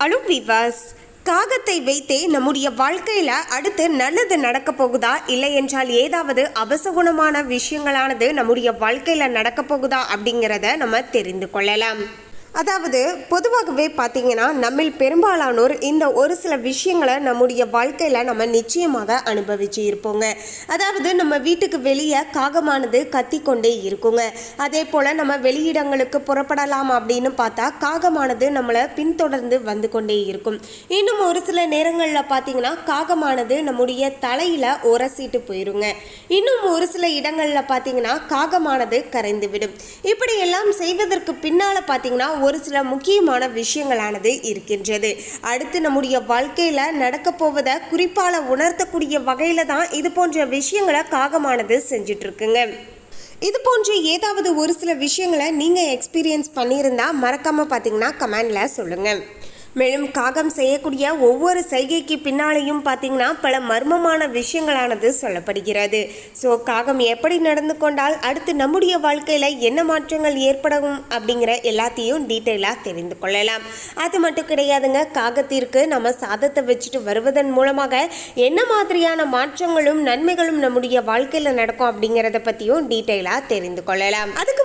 அலு விவாஸ் காகத்தை வைத்தே நம்முடைய வாழ்க்கையில் அடுத்து நல்லது நடக்க போகுதா இல்லை என்றால் ஏதாவது அபசகுணமான விஷயங்களானது நம்முடைய வாழ்க்கையில் நடக்க போகுதா அப்படிங்கிறத நம்ம தெரிந்து கொள்ளலாம். அதாவது பொதுவாகவே பார்த்தீங்கன்னா நம்மில் பெரும்பாலானோர் இந்த ஒரு சில விஷயங்களை நம்முடைய வாழ்க்கையில் நம்ம நிச்சயமாக அனுபவிச்சு இருப்போங்க அதாவது நம்ம வீட்டுக்கு வெளியே காகமானது கத்தி கொண்டே இருக்குங்க. அதே போல் நம்ம வெளியிடங்களுக்கு புறப்படலாம் அப்படின்னு பார்த்தா காகமானது நம்மளை பின்தொடர்ந்து வந்து கொண்டே இருக்கும். இன்னும் ஒரு சில நேரங்களில் பார்த்தீங்கன்னா காகமானது நம்முடைய தலையில் உரசிட்டு போயிருங்க. இன்னும் ஒரு சில இடங்களில் பார்த்தீங்கன்னா காகமானது கரைந்து விடும். இப்படி எல்லாம் செய்வதற்கு பின்னால் பார்த்தீங்கன்னா ஒரு சில முக்கியமான விஷயங்களானது இருக்கின்றது. அடுத்து நம்முடைய வாழ்க்கையில் நடக்க போவதை குறிப்பால உணர்த்தக்கூடிய வகையில் தான் இது போன்ற விஷயங்களை காகமானது செஞ்சுட்டு இருக்குங்க இது போன்ற ஏதாவது ஒரு சில விஷயங்களை நீங்கள் எக்ஸ்பீரியன்ஸ் பண்ணியிருந்தா மறக்காமல் பார்த்தீங்கன்னா கமெண்டில் சொல்லுங்கள் மேலும் காகம் செய்யக்கூடிய ஒவ்வொரு செய்கைக்கு பின்னாலேயும் பார்த்தீங்கன்னா பல மர்மமான விஷயங்களானது சொல்லப்படுகிறது. ஸோ காகம் எப்படி நடந்து கொண்டால் அடுத்து நம்முடைய வாழ்க்கையில் என்ன மாற்றங்கள் ஏற்படும் அப்படிங்கிற எல்லாத்தையும் டீட்டெயிலாக தெரிந்து கொள்ளலாம். அது மட்டும் கிடையாதுங்க காகத்திற்கு நம்ம சாதத்தை வச்சுட்டு வருவதன் மூலமாக என்ன மாதிரியான மாற்றங்களும் நன்மைகளும் நம்முடைய வாழ்க்கையில் நடக்கும் அப்படிங்கிறத பற்றியும் டீட்டெயிலாக தெரிந்து கொள்ளலாம். அது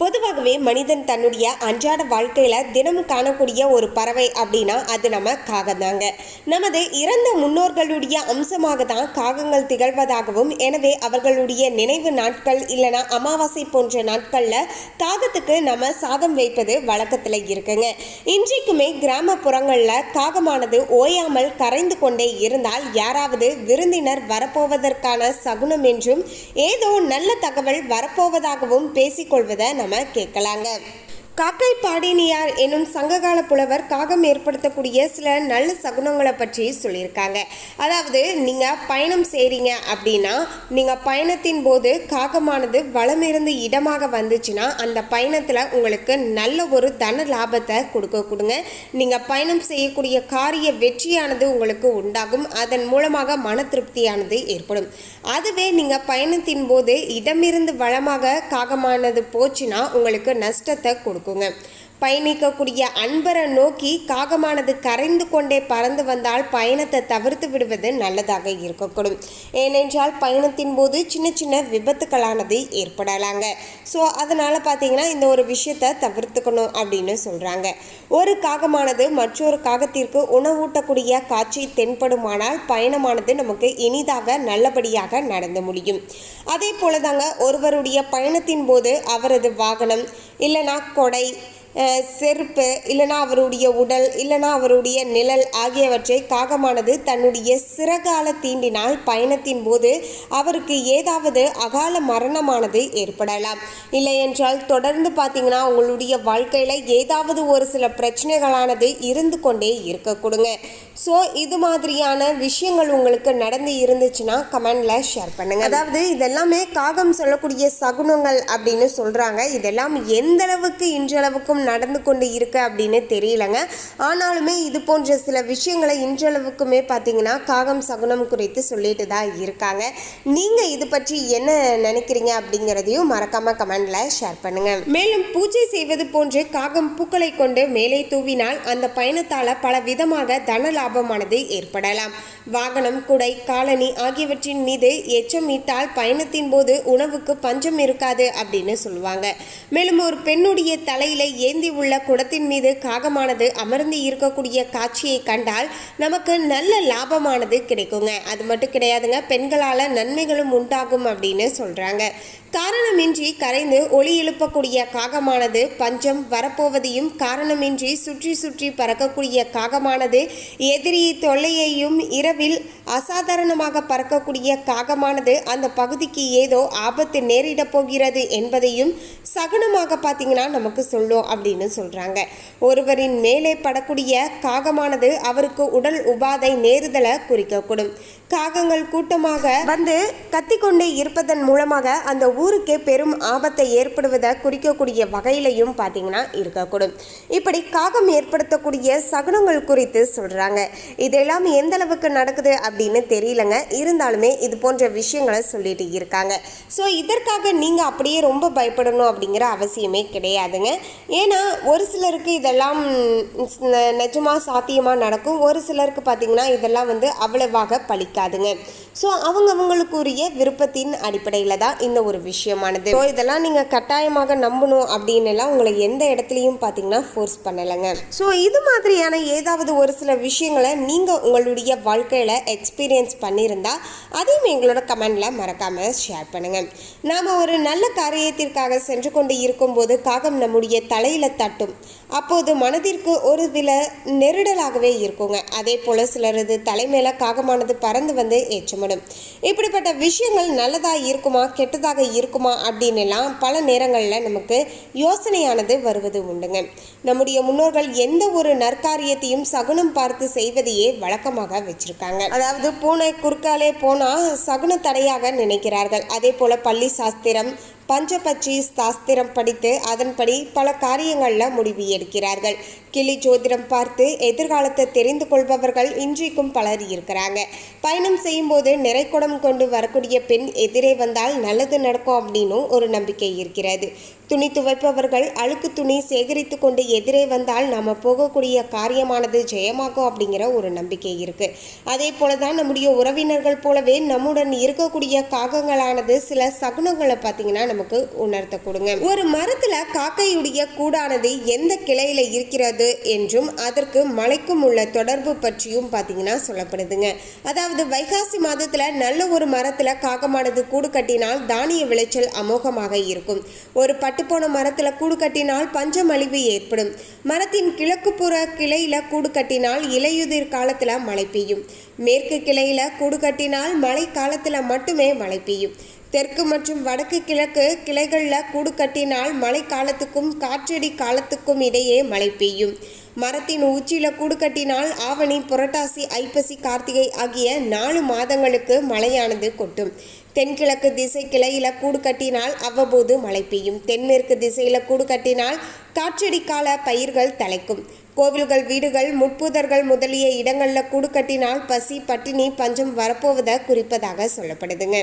பொதுவாகவே மனிதன் தன்னுடைய அன்றாட வாழ்க்கையில் தினமும் காணக்கூடிய ஒரு பறவை அப்படின்னா அது நம்ம காகந்தாங்க நமது இறந்த முன்னோர்களுடைய அம்சமாக தான் காகங்கள் திகழ்வதாகவும் எனவே அவர்களுடைய நினைவு நாட்கள் இல்லைனா அமாவாசை போன்ற நாட்களில் காகத்துக்கு நம்ம சாதம் வைப்பது வழக்கத்தில் இருக்குங்க. இன்றைக்குமே கிராமப்புறங்களில் காகமானது ஓயாமல் கரைந்து கொண்டே இருந்தால் யாராவது விருந்தினர் வரப்போவதற்கான சகுனம் என்றும் ஏதோ நல்ல தகவல் வரப்போவதாகவும் பேசிக்கொள்வதை நம்ம கேட்கலாங்க. காக்கை பாடினியார் என்னும் சங்ககால புலவர் காகம் ஏற்படுத்தக்கூடிய சில நல்ல சகுனங்களை பற்றி சொல்லியிருக்காங்க. அதாவது நீங்கள் பயணம் செய்கிறீங்க அப்படின்னா நீங்கள் பயணத்தின் போது காகமானது வளமிருந்து இடமாக வந்துச்சுன்னா அந்த பயணத்தில் உங்களுக்கு நல்ல ஒரு தன லாபத்தை கொடுக்க கொடுங்க. நீங்கள் பயணம் செய்யக்கூடிய காரிய வெற்றியானது உங்களுக்கு உண்டாகும். அதன் மூலமாக மன திருப்தியானது ஏற்படும். அதுவே நீங்கள் பயணத்தின் போது இடமிருந்து வளமாக காகமானது போச்சுன்னா உங்களுக்கு நஷ்டத்தை கொடுக்கும். கொடுக்குங்க பயணிக்கக்கூடிய அன்பரை நோக்கி காகமானது கரைந்து கொண்டே பறந்து வந்தால் பயணத்தை தவிர்த்து விடுவது நல்லதாக இருக்கக்கூடும். ஏனென்றால் பயணத்தின் போது சின்ன சின்ன விபத்துக்களானது ஏற்படலாங்க. ஸோ அதனால் பார்த்தீங்கன்னா இந்த ஒரு விஷயத்தை தவிர்த்துக்கணும் அப்படின்னு சொல்கிறாங்க ஒரு காகமானது மற்றொரு காகத்திற்கு உணவூட்டக்கூடிய காட்சி தென்படுமானால் பயணமானது நமக்கு இனிதாக நல்லபடியாக நடந்து முடியும். அதே போல தாங்க ஒருவருடைய பயணத்தின் போது அவரது வாகனம் இல்லைனா கொடை செருப்பு இல்லைனா அவருடைய உடல் இல்லைனா அவருடைய நிழல் ஆகியவற்றை காகமானது தன்னுடைய சிறகால தீண்டினால் பயணத்தின் போது அவருக்கு ஏதாவது அகால மரணமானது ஏற்படலாம். இல்லை என்றால் தொடர்ந்து பார்த்தீங்கன்னா உங்களுடைய வாழ்க்கையில் ஏதாவது ஒரு சில பிரச்சனைகளானது இருந்து கொண்டே இருக்க கொடுங்க. ஸோ இது மாதிரியான விஷயங்கள் உங்களுக்கு நடந்து இருந்துச்சுன்னா கமெண்டில் ஷேர் பண்ணுங்க. அதாவது இதெல்லாமே காகம் சொல்லக்கூடிய சகுனங்கள் அப்படின்னு சொல்கிறாங்க இதெல்லாம் எந்த அளவுக்கு இன்றளவுக்கும் நடந்து கொண்டு இருக்கு அப்படின்னு தெரியலங்க. ஆனாலுமே இது போன்ற சில விஷயங்களை இன்றளவுக்குமே பார்த்தீங்கன்னா காகம் சகுனம் குறித்து சொல்லிட்டு தான் இருக்காங்க. நீங்கள் இது பற்றி என்ன நினைக்கிறீங்க அப்படிங்கிறதையும் மறக்காமல் கமெண்டில் ஷேர் பண்ணுங்க. மேலும் பூஜை செய்வது போன்று காகம் பூக்களை கொண்டு மேலே தூவினால் அந்த பயணத்தால் பல விதமாக தன லாபமானது ஏற்படலாம். வாகனம் குடை காலனி ஆகியவற்றின் மீது எச்சமிட்டால் பயணத்தின் போது உணவுக்கு பஞ்சம் இருக்காது அப்படின்னு சொல்லுவாங்க. மேலும் ஒரு பெண்ணுடைய தலையில ஏந்தி உள்ள குடத்தின் மீது காகமானது அமர்ந்து இருக்கக்கூடிய காட்சியை கண்டால் நமக்கு நல்ல லாபமானது கிடைக்குங்க. அது மட்டும் கிடையாதுங்க பெண்களால் நன்மைகளும் உண்டாகும் அப்படின்னு சொல்கிறாங்க காரணமின்றி கரைந்து ஒளி எழுப்பக்கூடிய காகமானது பஞ்சம் வரப்போவதையும் காரணமின்றி சுற்றி சுற்றி பறக்கக்கூடிய காகமானது எதிரி தொல்லையையும் இரவில் அசாதாரணமாக பறக்கக்கூடிய காகமானது அந்த பகுதிக்கு ஏதோ ஆபத்து நேரிடப் போகிறது என்பதையும் சகுனமாக பார்த்தீங்கன்னா நமக்கு சொல்லும் அப்படின்னு சொல்கிறாங்க ஒருவரின் மேலே படக்கூடிய காகமானது அவருக்கு உடல் உபாதை நேருதலை குறிக்கக்கூடும். காகங்கள் கூட்டமாக வந்து கத்திக்கொண்டே இருப்பதன் மூலமாக அந்த ஊருக்கே பெரும் ஆபத்தை ஏற்படுவதை குறிக்கக்கூடிய வகையிலையும் பார்த்தீங்கன்னா இருக்கக்கூடும். இப்படி காகம் ஏற்படுத்தக்கூடிய சகுனங்கள் குறித்து சொல்கிறாங்க இதெல்லாம் எந்த அளவுக்கு நடக்குது அப்படின்னு தெரியலங்க. இருந்தாலுமே இது போன்ற விஷயங்களை சொல்லிட்டு இருக்காங்க. ஸோ இதற்காக நீங்கள் அப்படியே ரொம்ப பயப்படணும் அப்படிங்கிற அவசியமே கிடையாதுங்க. ஏன்னா ஒரு சிலருக்கு இதெல்லாம் நிஜமாக சாத்தியமாக நடக்கும். ஒரு சிலருக்கு பார்த்திங்கன்னா இதெல்லாம் வந்து அவ்வளவாக பலிக்காதுங்க. ஸோ அவங்கவுங்களுக்குரிய விருப்பத்தின் அடிப்படையில் தான் இந்த ஒரு விஷயமானது. ஸோ இதெல்லாம் நீங்கள் கட்டாயமாக நம்பணும் அப்படின்னு எல்லாம் உங்களை எந்த இடத்துலையும் பார்த்தீங்கன்னா ஃபோர்ஸ் பண்ணலைங்க. ஸோ இது மாதிரியான ஏதாவது ஒரு சில விஷயங்களை நீங்கள் உங்களுடைய வாழ்க்கையில் எக்ஸ்பீரியன்ஸ் பண்ணியிருந்தா அதையும் எங்களோட கமெண்டில் மறக்காமல் ஷேர் பண்ணுங்கள் நாம் ஒரு நல்ல காரியத்திற்காக சென்று கொண்டு இருக்கும்போது காகம் நம்முடைய தலையில் தட்டும். அப்போது மனதிற்கு ஒரு வில நெருடலாகவே இருக்குங்க. அதே போல் சிலரது தலைமையில் காகமானது பறந்து வந்து ஏற்றமிடும். இப்படிப்பட்ட விஷயங்கள் நல்லதாக இருக்குமா கெட்டதாக இருக்குமா அப்படின்னு எல்லாம் பல நேரங்களில் நமக்கு யோசனையானது வருவது உண்டுங்க. நம்முடைய முன்னோர்கள் எந்த ஒரு நற்காரியத்தையும் சகுனம் பார்த்து செய்வதையே வழக்கமாக வச்சுருக்காங்க. அதாவது பூனை குறுக்காலே போனால் சகுன தடையாக நினைக்கிறார்கள். அதே போல் பள்ளி சாஸ்திரம் பஞ்சபட்சி சாஸ்திரம் படித்து அதன்படி பல காரியங்களில் முடிவு இருக்கிறார்கள். கிளி ஜோதிடம் பார்த்து எதிர்காலத்தை தெரிந்து கொள்பவர்கள் இன்றைக்கும் பலர் இருக்கிறாங்க. பயணம் செய்யும்போது நிறைக்குடம் கொண்டு வரக்கூடிய பெண் எதிரே வந்தால் நல்லது நடக்கும் அப்படின்னு ஒரு நம்பிக்கை இருக்கிறது. துணி துவைப்பவர்கள் அழுக்கு துணி சேகரித்து கொண்டு எதிரே வந்தால் நாம் போகக்கூடிய காரியமானது ஜெயமாகும் அப்படிங்கிற ஒரு நம்பிக்கை இருக்கு. அதே போல தான் நம்முடைய உறவினர்கள் போலவே நம்முடன் இருக்கக்கூடிய காகங்களானது சில சகுனங்களை பார்த்தீங்கன்னா நமக்கு உணர்த்த கொடுங்க. ஒரு மரத்துல காக்கையுடைய கூடானது எந்த கிளையில் இருக்கிறது என்றும் அதற்கு மலைக்கும் உள்ள தொடர்பு பற்றியும் பார்த்தீங்கன்னா சொல்லப்படுதுங்க. அதாவது வைகாசி மாதத்தில் நல்ல ஒரு மரத்தில் காகமானது கூடு கட்டினால் தானிய விளைச்சல் அமோகமாக இருக்கும். ஒரு பட்டுப்போன மரத்தில் கூடு கட்டினால் பஞ்சமழிவு ஏற்படும். மரத்தின் கிழக்கு புற கிளையில் கூடு கட்டினால் இலையுதிர் காலத்தில் மழை பெய்யும். மேற்கு கிளையில் கூடு கட்டினால் மழை காலத்தில் மட்டுமே மழை பெய்யும். தெற்கு மற்றும் வடக்கு கிழக்கு கிளைகளில் கூடு கட்டினால் மழை காலத்துக்கும் காற்றடி காலத்துக்கும் இடையே மழை பெய்யும். மரத்தின் உச்சியில் கூடு கட்டினால் ஆவணி புரட்டாசி ஐப்பசி கார்த்திகை ஆகிய நாலு மாதங்களுக்கு மழையானது கொட்டும். தென்கிழக்கு திசை கிளையில கூடு கட்டினால் அவ்வப்போது மழை பெய்யும். தென்மேற்கு திசையில் கூடு கட்டினால் காற்றடி கால பயிர்கள் தலைக்கும். கோவில்கள் வீடுகள் முட்புதர்கள் முதலிய இடங்களில் கூடு கட்டினால் பசி பட்டினி பஞ்சம் வரப்போவதை குறிப்பதாக சொல்லப்படுதுங்க.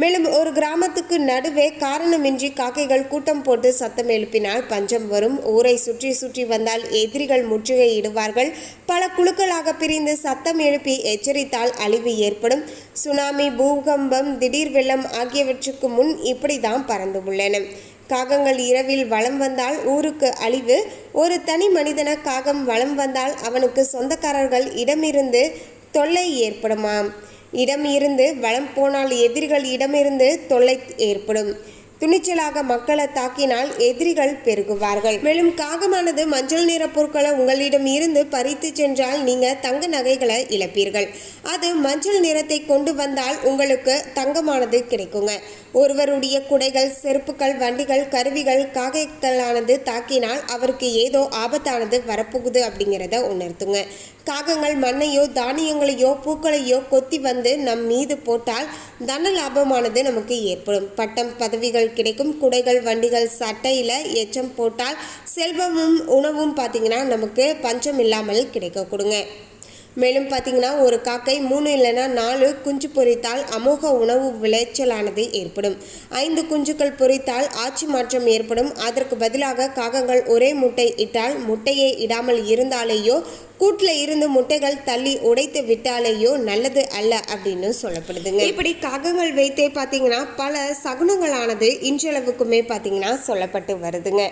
மேலும் ஒரு கிராமத்துக்கு நடுவே காரணமின்றி காக்கைகள் கூட்டம் போட்டு சத்தம் எழுப்பினால் பஞ்சம் வரும். ஊரை சுற்றி சுற்றி வந்தால் எதிரிகள் முற்றுகையிடுவார்கள் பல குழுக்களாக பிரிந்து சத்தம் எழுப்பி எச்சரித்தால் அழிவு ஏற்படும். சுனாமி பூகம்பம் திடீர் வெள்ளம் ஆகியவற்றுக்கு முன் இப்படி தான் பறந்து உள்ளன காகங்கள் இரவில் வலம் வந்தால் ஊருக்கு அழிவு. ஒரு தனி மனிதன காகம் வலம் வந்தால் அவனுக்கு சொந்தக்காரர்கள் இடமிருந்து தொல்லை ஏற்படுமாம். இடம் இருந்து வளம் போனால் எதிரிகள் இடமிருந்து தொல்லை ஏற்படும். துணிச்சலாக மக்களை தாக்கினால் எதிரிகள் பெருகுவார்கள். மேலும் காகமானது மஞ்சள் நிற பொருட்களை உங்களிடம் இருந்து பறித்து சென்றால் நீங்க தங்க நகைகளை இழப்பீர்கள். அது மஞ்சள் நிறத்தை கொண்டு வந்தால் உங்களுக்கு தங்கமானது கிடைக்குங்க. ஒருவருடைய குடைகள் செருப்புகள் வண்டிகள் கருவிகள் காகைகளானது தாக்கினால் அவருக்கு ஏதோ ஆபத்தானது வரப்போகுது அப்படிங்கிறத உணர்த்துங்க. காகங்கள் மண்ணையோ தானியங்களையோ பூக்களையோ கொத்தி வந்து நம் மீது போட்டால் தன லாபமானது நமக்கு ஏற்படும். பட்டம் பதவிகள் கிடைக்கும். குடைகள் வண்டிகள் சட்டையில் எச்சம் போட்டால் செல்வமும் உணவும் பார்த்தீங்கன்னா நமக்கு பஞ்சம் இல்லாமல் கிடைக்க கொடுங்க. மேலும் பார்த்தீங்கன்னா ஒரு காக்கை மூணு இல்லைன்னா நாலு குஞ்சு பொரித்தால் அமோக உணவு விளைச்சலானது ஏற்படும். ஐந்து குஞ்சுகள் பொரித்தால் ஆட்சி மாற்றம் ஏற்படும். அதற்கு பதிலாக காகங்கள் ஒரே முட்டை இட்டால் முட்டையை இடாமல் இருந்தாலேயோ கூட்டில் இருந்து முட்டைகள் தள்ளி உடைத்து விட்டாலேயோ நல்லது அல்ல அப்படின்னு சொல்லப்படுதுங்க. இப்படி காகங்கள் வைத்தே பார்த்தீங்கன்னா பல சகுனங்களானது இன்றளவுக்குமே பார்த்தீங்கன்னா சொல்லப்பட்டு வருதுங்க.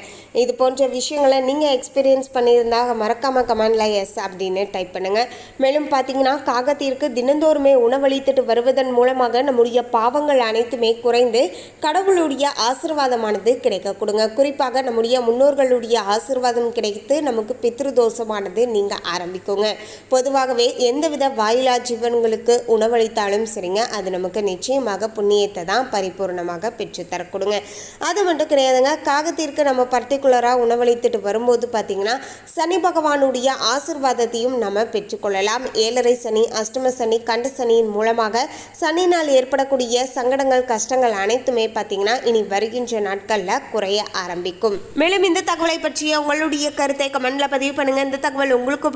இது போன்ற விஷயங்களை நீங்கள் எக்ஸ்பீரியன்ஸ் பண்ணியிருந்தா மறக்காம கமெண்ட்ல எஸ் அப்படின்னு டைப் பண்ணுங்க. மேலும் பார்த்தீங்கன்னா காகத்திற்கு தினந்தோறுமே உணவளித்துட்டு வருவதன் மூலமாக நம்முடைய பாவங்கள் அனைத்துமே குறைந்து கடவுளுடைய ஆசிர்வாதமானது கிடைக்க கொடுங்க. குறிப்பாக நம்முடைய முன்னோர்களுடைய ஆசிர்வாதம் கிடைத்து நமக்கு பித்ரு தோஷமானது நீங்கள் ஆரம்பிக்குங்க. பொதுவாகவே எந்தவித வாயிலா ஜீவன்களுக்கு உணவளித்தாலும் சரிங்க அது நமக்கு நிச்சயமாக புண்ணியத்தை தான் பரிபூர்ணமாக பெற்றுத்தரக்கூடுங்க அது மட்டும் கிடையாதுங்க காகத்திற்கு நம்ம பர்டிகுலராக உணவளித்துட்டு வரும்போது பார்த்தீங்கன்னா சனி பகவானுடைய ஆசிர்வாதத்தையும் நம்ம பெற்றுக்கொள்ளலாம் ஏழரை சனி அஷ்டம சனி கண்ட சனியின் மூலமாக சனினால் ஏற்படக்கூடிய சங்கடங்கள் கஷ்டங்கள் அனைத்துமே பார்த்தீங்கன்னா இனி வருகின்ற நாட்களில் குறைய ஆரம்பிக்கும். மேலும் இந்த தகவலை பற்றிய உங்களுடைய கருத்தை கமெண்ட்ல பதிவு பண்ணுங்க. இந்த தகவல் உங்களுக்கு